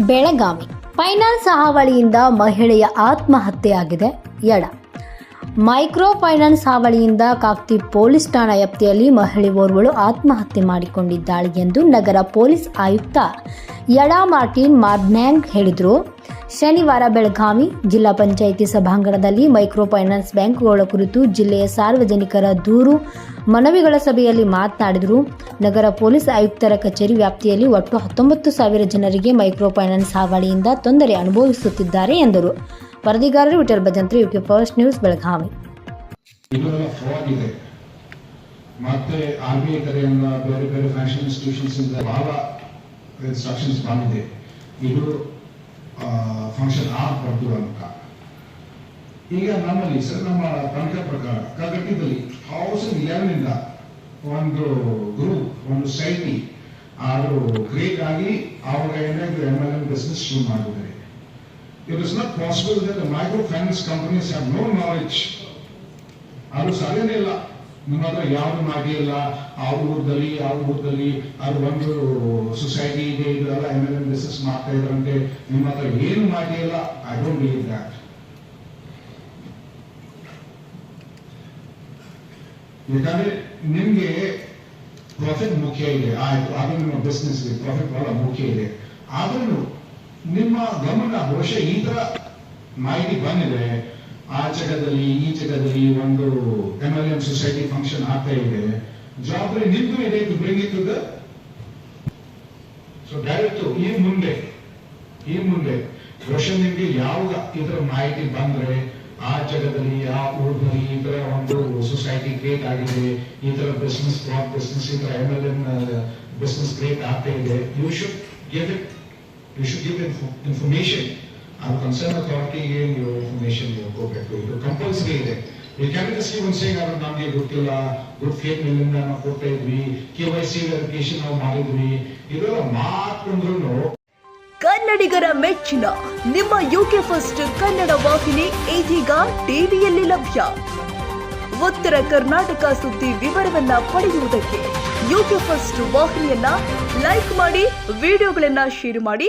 Belagavi. Finance ಹಾವಳಿಯಿಂದ ಮಹಿಳೆಯ ಆತ್ಮಹತ್ಯೆಯಾಗಿದೆ ಎಡ. ಮೈಕ್ರೋ ಫೈನಾನ್ಸ್ ಹಾವಳಿಯಿಂದ ಕಾಕ್ತಿ ಪೊಲೀಸ್ ಠಾಣಾ ವ್ಯಾಪ್ತಿಯಲ್ಲಿ ಮಹಿಳೆ ಓರ್ವಳು ಆತ್ಮಹತ್ಯೆ ಮಾಡಿಕೊಂಡಿದ್ದಾಳೆ ಎಂದು ನಗರ ಪೊಲೀಸ್ ಆಯುಕ್ತ ಯಡಾ ಮಾರ್ಟಿನ್ ಮಾರ್ನ್ಯಾಂಗ್ ಹೇಳಿದರು. ಶನಿವಾರ ಬೆಳಗಾವಿ ಜಿಲ್ಲಾ ಪಂಚಾಯಿತಿ ಸಭಾಂಗಣದಲ್ಲಿ ಮೈಕ್ರೋ ಫೈನಾನ್ಸ್ ಬ್ಯಾಂಕ್ಗಳ ಕುರಿತು ಜಿಲ್ಲೆಯ ಸಾರ್ವಜನಿಕರ ದೂರು ಮನವಿಗಳ ಸಭೆಯಲ್ಲಿ ಮಾತನಾಡಿದರು. ನಗರ ಪೊಲೀಸ್ ಆಯುಕ್ತರ ಕಚೇರಿ ವ್ಯಾಪ್ತಿಯಲ್ಲಿ ಒಟ್ಟು ಹತ್ತೊಂಬತ್ತು ಸಾವಿರ ಜನರಿಗೆ ಮೈಕ್ರೋ ಫೈನಾನ್ಸ್ ಹಾವಳಿಯಿಂದ ತೊಂದರೆ ಅನುಭವಿಸುತ್ತಿದ್ದಾರೆ ಎಂದರು. ವರದಿಗಾರರು Vithal Bhajantri UK first news Belagavi. ಮತ್ತೆ ಆರ್ಮಿ ಕಡೆಯಿಂದ ಬೇರೆ ಬೇರೆ ಫೈನಾನ್ಷಿಯಲ್ ಇನ್ಸ್ಟಿಟ್ಯೂಷನ್ಸ್ ಇಂದ ಬಹಳ ಇನ್ಸ್ಟ್ರಕ್ಷನ್ಸ್ ಬಂದಿದೆ. ಇದು ಫಂಕ್ಷನ್ ಆಗಬಾರ್ದು ಅಂತ. ಈಗ ನಮ್ಮಲ್ಲಿ ಸರ್, ನಮ್ಮ ತನಿಖಾ ಪ್ರಕಾರ ಕಗಟ್ಟಿದಲ್ಲಿ ಥೌಸಂಡ್ ಇಲೆವೆನ್ ಇಂದ ಒಂದು ಗ್ರೂಪ್ ಒಂದು ಸೊಸೈಟಿ ಅವರು ಕ್ರಿಯೇಟ್ ಆಗಿ ಅವಾಗ ಏನಾದ್ರು ಎಂ ಎಲ್ ಎಂ ಬಿಸ್ನೆಸ್ ಶುರು ಮಾಡಿದ್ದಾರೆ. It is not possible that the microfinance companies have no knowledge. ಅವರು ಸಾಧ್ಯನೇ ಇಲ್ಲ ನಿಮ್ಮ ಹತ್ರ ಯಾವ್ದು ಮಾಡಿ ಇಲ್ಲ ಅವ್ರ ಊರದಲ್ಲಿ ಅವ್ರ ಊರದಲ್ಲಿ ಅವ್ರ ಒಂದು ಸೊಸೈಟಿ ಇದೆ ಇದೆಲ್ಲ ಎಂ ಎಲ್ ಎಂ ಬಿಸ್ನೆಸ್ ಮಾಡ್ತಾ ಇದ್ರಂತೆ. ನಿಮ್ಮ ಹತ್ರ ಏನು ಮಾಡಿ ಐ ಡೋಂಟ್ ಬಿಲೀವ್ ದ್ಯಾಟ್ ಯಾಕಂದ್ರೆ ನಿಮ್ಗೆ ಪ್ರಾಫಿಟ್ ಮುಖ್ಯ ಇದೆ. ಆಯ್ತು, ಅದು ನಿಮ್ಮ ಬಿಸ್ನೆಸ್ ಪ್ರಾಫಿಟ್ ಬಹಳ ಮುಖ್ಯ ಇದೆ. ಆದ್ರೂ ನಿಮ್ಮ ಗಮನ ಬಹುಶಃ ಈ ತರ ಮಾಹಿತಿ ಬಂದಿದೆ. ಆ ಜಗದಲ್ಲಿ, ಈ ಜಗದಲ್ಲಿ ಒಂದು M L M society function ಆಗ್ತಾ ಇದೆ. ಜವಾಬ್ದಾರಿ ನಿಮ್ದು ಇದೆ to bring it to the so direct ಈ ಮುಂದೆ ಈ ಮುಂದೆ ಬಹುಶಃ ನಿಮ್ಗೆ ಯಾವಾಗ ಇದರ ಮಾಹಿತಿ ಬಂದ್ರೆ ಆ ಜಗದಲ್ಲಿ, ಆ ಊರಿನಲ್ಲಿ ಈ ತರ ಒಂದು ಸೊಸೈಟಿ ಕ್ರಿಯೇಟ್ ಆಗಿದೆ, ಈ ತರ ಬಿಸ್ನೆಸ್ ಬಿಸ್ನೆಸ್ ಈ ತರ M L M business create ಆಗ್ತಾ ಇದೆ. You should give it you should give information ಆ ಕನ್ಸರ್ನ್ ಅಥಾರಿಟಿಗೆ ನೀವು ಇನ್ಫಾರ್ಮೇಶನ್ ನೀವು ಹೋಗ್ಬೇಕು ಇದು ಕಂಪಲ್ಸರಿ ಇದೆ ಈ ಕ್ಯಾಬಿನೆಟ್ ಒಂದು ಸೇಗ್ ಅವ್ರು ನಮ್ಗೆ ಗೊತ್ತಿಲ್ಲ ಗುಡ್ ಫೇಕ್ ಮೇಲಿಂದ ನಾವು ಕೊಡ್ತಾ ಇದ್ವಿ ಕೆ ವೈ ಸಿ ವೆರಿಫಿಕೇಶನ್ ನಾವು ಮಾಡಿದ್ವಿ ಇದೆಲ್ಲ ಮಾಡ್ಕೊಂಡ್ರು ಕನ್ನಡಿಗರ ಮೆಚ್ಚಿನ, ನಿಮ್ಮ ಯುಕೆ ಫಸ್ಟ್ ಕನ್ನಡ ವಾಹಿನಿ ಇದೀಗ ಟಿವಿಯಲ್ಲಿ ಲಭ್ಯ. ಉತ್ತರ ಕರ್ನಾಟಕ ಸುದ್ದಿ ವಿವರವನ್ನ ಪಡೆಯುವುದಕ್ಕೆ ಯುಕೆ ಫಸ್ಟ್ ವಾಹಿನಿಯನ್ನ ಲೈಕ್ ಮಾಡಿ ವಿಡಿಯೋಗಳನ್ನ ಶೇರ್ ಮಾಡಿ